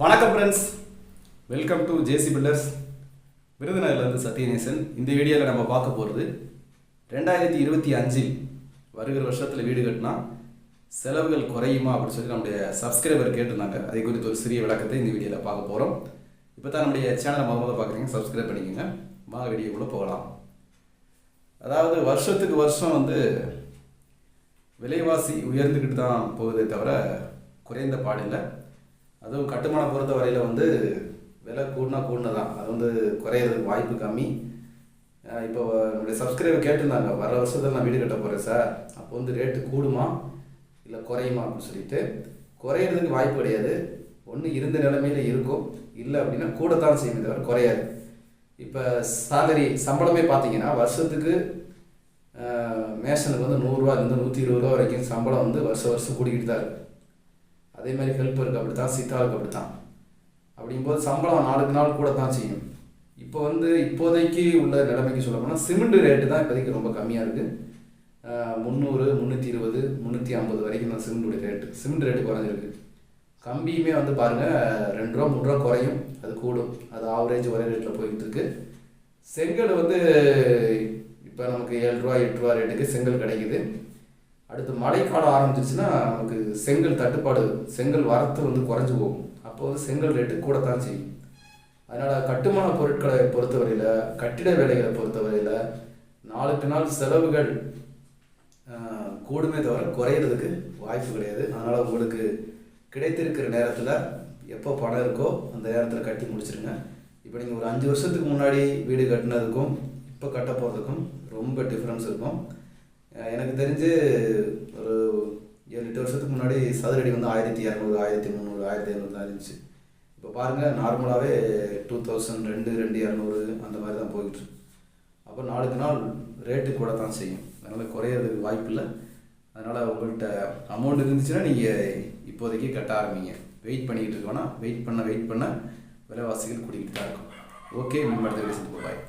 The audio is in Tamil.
வணக்கம் friends welcome to JC builders விருதுநகர்லேருந்து Sathyanesan. இந்த வீடியோவில் நம்ம பார்க்க போகிறது ரெண்டாயிரத்தி இருபத்தி அஞ்சில் வருகிற வருஷத்தில் வீடு கட்டினா செலவுகள் குறையுமா அப்படின்னு சொல்லி நம்முடைய சப்ஸ்கிரைபர் கேட்டிருந்தாங்க. அதை குறித்து ஒரு சிறிய விளக்கத்தை இந்த வீடியோவில் பார்க்க போகிறோம் இப்போ தான் நம்முடைய சேனலை முத முதல்ல பார்க்குறீங்க. சப்ஸ்கிரைப் பண்ணிக்கோங்க. வாங்க வீடியோக்குள்ளே போகலாம். அதாவது வருஷத்துக்கு வருஷம் வந்து விலைவாசி உயர்ந்துக்கிட்டு தான் போகுதே தவிர குறைந்த பாடில்லை அதுவும் கட்டுமானம் பொறுத்த வரையில் வந்து விலை கூடினா தான் அது வந்து குறையிறதுக்கு வாய்ப்பு கம்மி. இப்போ என்னுடைய சப்ஸ்கிரைபர் கேட்டிருந்தாங்க வர வருஷத்தில் நான் வீடு கட்ட போகிறேன் சார். அப்போ வந்து ரேட்டு கூடுமா? இல்லை குறையுமா அப்படின்னு சொல்லிட்டு குறையிறதுக்கு வாய்ப்பு கிடையாது. ஒன்று இருந்த நிலைமையில் இருக்கும். இல்லை அப்படின்னா கூடத்தான் செய்யும் தவிர குறையாது. இப்போ சாலரி சம்பளமே பார்த்தீங்கன்னா வருஷத்துக்கு மேஷனுக்கு வந்து நூறுரூவாலேருந்து நூற்றி இருபது ரூபா வரைக்கும் சம்பளம் வந்து வருஷம் வருஷம் கூட்டிக்கிட்டு தான் இருக்குது அதே மாதிரி ஹெல்ப்பருக்கு அப்படி தான் சித்தாளுக்கு அப்படி தான் அப்படிங்கும்போது சம்பளம் நாளுக்கு நாள் கூட தான் செய்யும். இப்போ வந்து இப்போதைக்கு உள்ள நிலைமைக்கு சொல்ல போனால் சிமெண்ட் ரேட்டு தான் இப்போதைக்கு ரொம்ப கம்மியாக இருக்குது முந்நூறு முந்நூற்றி இருபது முந்நூற்றி ஐம்பது வரைக்கும் தான் சிமெண்டுடைய ரேட்டு சிமெண்ட் ரேட்டு குறைஞ்சிருக்கு. கம்பியுமே வந்து பாருங்கள் ரெண்டு ரூபா மூணு ரூபா குறையும். அது கூடும். அது ஆவரேஜ் ஒரே ரேட்டில் போயிட்டு இருக்கு. செங்கல் வந்து இப்போ நமக்கு ஏழு ரூபா எட்டு ரூபா ரேட்டுக்கு செங்கல் கிடைக்குது. அடுத்து மழைக்காலம் ஆரம்பிச்சிச்சுன்னா நமக்கு செங்கல் தட்டுப்பாடு செங்கல் வரத்து வந்து குறைஞ்சி போகும். அப்போ வந்து செங்கல் ரேட்டு கூடத்தான் செய்யும். அதனால் கட்டுமான பொருட்களை பொறுத்தவரையில் கட்டிட வேலைகளை பொறுத்தவரையில் நாளுக்கு நாள் செலவுகள் கூடுமே தவிர குறையிறதுக்கு வாய்ப்பு கிடையாது. அதனால் உங்களுக்கு கிடைத்திருக்கிற நேரத்தில் எப்போ பணம் இருக்கோ அந்த நேரத்தில் கட்டி முடிச்சிருங்க. இப்போ நீங்கள் ஒரு அஞ்சு வருஷத்துக்கு முன்னாடி வீடு கட்டினதுக்கும் இப்போ கட்ட போகிறதுக்கும் ரொம்ப டிஃப்ரென்ஸ் இருக்கும். எனக்கு தெரிஞ்சு ஒரு ஏழு எட்டு வருஷத்துக்கு முன்னாடி சதுரடி வந்து ஆயிரத்தி இரநூறு ஆயிரத்தி முந்நூறு ஆயிரத்தி இரநூறு தான் இருந்துச்சு. இப்போ பாருங்கள் நார்மலாகவே டூ தௌசண்ட் ரெண்டு ரெண்டு இரநூறு அந்த மாதிரி தான் போயிட்டு அப்போ நாளுக்கு நாள் ரேட்டு கூட தான் செய்யும். அதனால் குறையிறதுக்கு வாய்ப்பு இல்லை. அதனால் உங்கள்கிட்ட அமௌண்ட் இருந்துச்சுன்னா நீங்கள் இப்போதைக்கு கட்ட ஆரம்பிங்க. வெயிட் பண்ணிக்கிட்டு இருக்கோன்னா வெயிட் பண்ண வெயிட் பண்ண விலைவாசிகள் கூட்டிக்கிட்டு தான் இருக்கும். ஓகே மீண்டும் அடுத்த வீடியோ பாய்